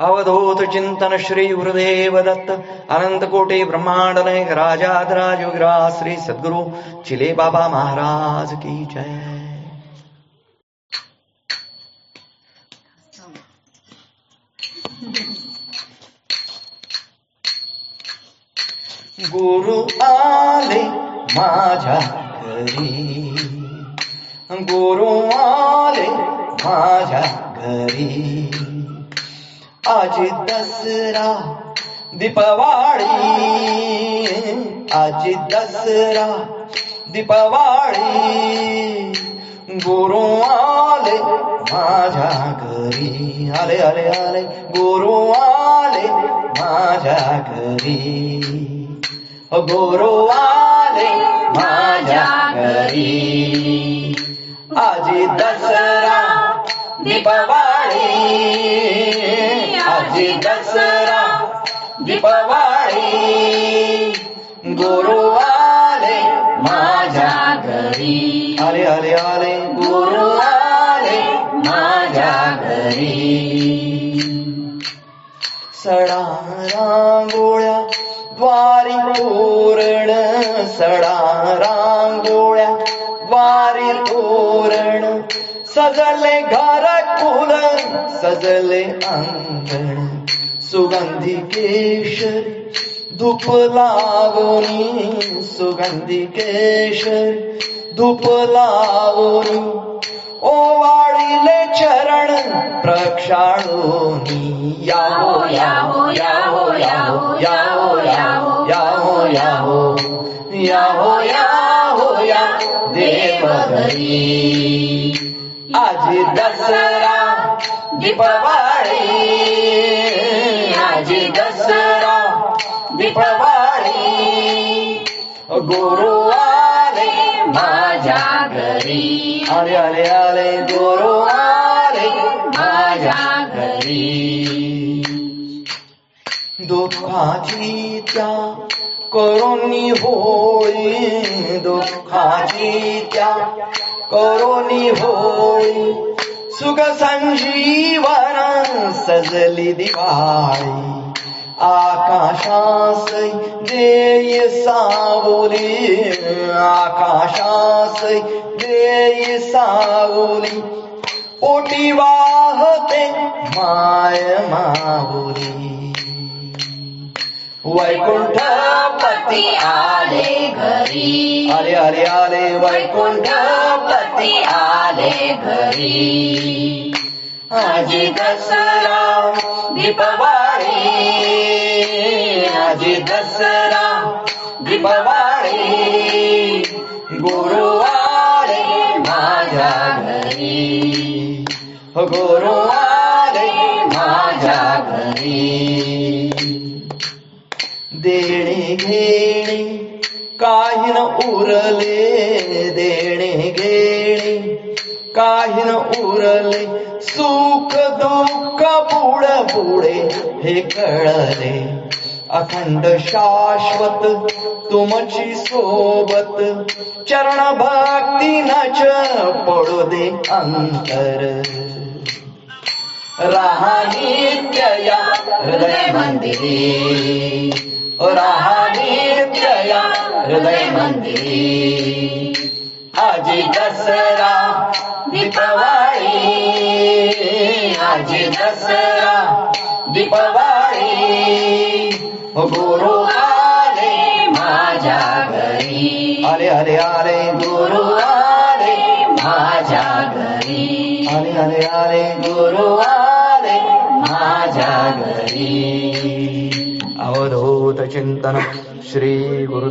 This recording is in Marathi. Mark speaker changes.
Speaker 1: अवधूत चिंतन श्री गुरुदेव दत्त अनंत कोटी ब्रह्मांड नायक राजाधिराज योगीराज श्री सद्गुरु चिले बाबा महाराज की जय। गुरु आले माझ्या घरी। गुरु आले माझ्या घरी। आज दसरा दीपवाळी आज दसरा दीपवाळी गुरु आले माझ्या घरी आले आले आले गुरु आले माझ्या घरी. गुरु आले माझ्या घरी. आज दसरा दीपवाळी आज दसरा दीपवाळी गुरु आले माझ्या घरी. आले आले आले. गुरु आले माझ्या घरी. सडा रांगोळ्या द्वारी तोरण सडा सजले घर कुल सजले अंगण सुगंधी केशर धूप लावणी सुगंधी केशर धूप लावणी ओवाळीले चरण प्रक्षाळोनी याहो याहो याहो याहो याहो याहो याहो याहो याहो याहो या देवधरी आज दसरा दीपवाळी आज दसरा दीपवाळी गुरु आले माझ्या घरी. आले आले आले गुरु आले माझ्या घरी. दुःखाची त्या करोनी होळी दुःखाची त्या करोनी होळी सुख संजीवन सजली दिवाळी आकाशास देय सावली आकाशास देय सावली पोटी वाहते माय माऊली. वैकुंठपती
Speaker 2: आले घरी.
Speaker 1: आले आले आले वैकुंठपती
Speaker 2: आले घरी.
Speaker 1: आज दसरा दीपवाळी आज दसरा दीपवाळी गुरु आले माझ्या घरी. गुरु आले माझ्या घरी. देणे घेणे काही न उरले देणे घेणे काही न उरले सुख दुःख पुढ पुढे हे कळले. अखंड शाश्वत तुमची सोबत चरण भक्ती नच पडू दे अंतर. राहा नित्य या हृदय मंदिरी. राहा नित्य या हृदय मंदिरी आज दसरा दीपवाळी. आज दसरा दीपवाळी. गुरु आले माझ्या घरी. आले आले आले. गुरु आले माझ्या घरी. आले आले आले. गुरु आले माझ्या घरी. चिन्तन श्रीगुरुदेवदत्त।